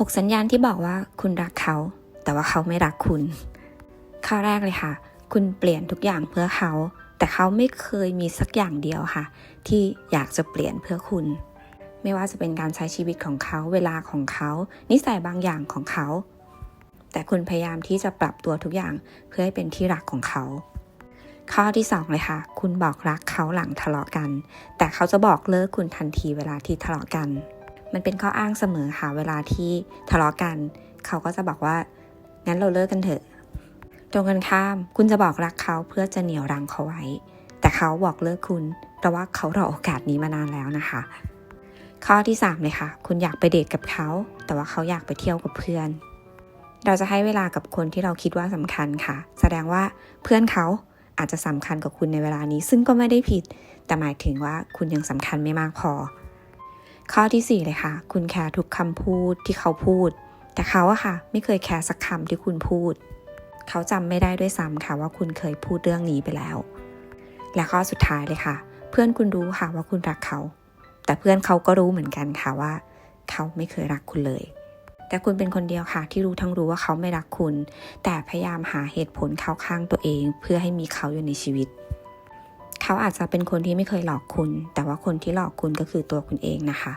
6 สัญญาณที่บอกว่าคุณรักเขา แต่ว่าเขาไม่รักคุณ ข้อแรกเลยค่ะ คุณเปลี่ยนทุกอย่างเพื่อเขา แต่เขาไม่เคยมีสักอย่างเดียวค่ะ ที่อยากจะเปลี่ยนเพื่อคุณ ไม่ว่าจะเป็นการใช้ชีวิตของเขา เวลาของเขา นิสัยบางอย่างของเขา แต่คุณพยายามที่จะปรับตัวทุกอย่างเพื่อให้เป็นที่รักของเขาข้อที่สองเลยค่ะ คุณบอกรักเขาหลังทะเลาะกัน แต่เขาจะบอกเลิกคุณทันทีเวลาที่ทะเลาะกัน มันเป็นข้ออ้างเสมอค่ะเวลาที่ทะเลาะกัน เขาก็จะบอกว่า งั้นเราเลิกกันเถอะ ตรงกันข้าม คุณจะบอกรักเขาเพื่อจะเหนี่ยวรั้งเขาไว้ แต่เขาบอกเลิกคุณเพราะว่าเขารอโอกาสนี้มานานแล้วนะคะ ข้อที่สามเลยค่ะ คุณอยากไปเดทกับเขา แต่ว่าเขาอยากไปเที่ยวกับเพื่อน เราจะให้เวลากับคนที่เราคิดว่าสำคัญค่ะ แสดงว่าเพื่อนเขาอาจจะสำคัญกับคุณในเวลานี้ ซึ่งก็ไม่ได้ผิด แต่หมายถึงว่าคุณยังสำคัญไม่มากพอ ข้อที่สี่เลยค่ะ คุณแคร์ทุกคำพูดที่เขาพูด แต่เขาอะค่ะ ไม่เคยแคร์สักคำที่คุณพูด เขาจำไม่ได้ด้วยซ้ำค่ะว่าคุณเคยพูดเรื่องนี้ไปแล้ว และข้อสุดท้ายเลยค่ะ เพื่อนคุณรู้ค่ะว่าคุณรักเขา แต่เพื่อนเขาก็รู้เหมือนกันค่ะว่า เขาไม่เคยรักคุณเลย แต่คุณเป็นคนเดียวค่ะ ที่รู้ทั้งรู้ว่าเขาไม่รักคุณ แต่พยายามหาเหตุผลเข้าข้างตัวเอง เพื่อให้มีเขาอยู่ในชีวิต เขาอาจจะเป็นคนที่ไม่เคยหลอกคุณ แต่ว่าคนที่หลอกคุณก็คือตัวคุณเองนะคะ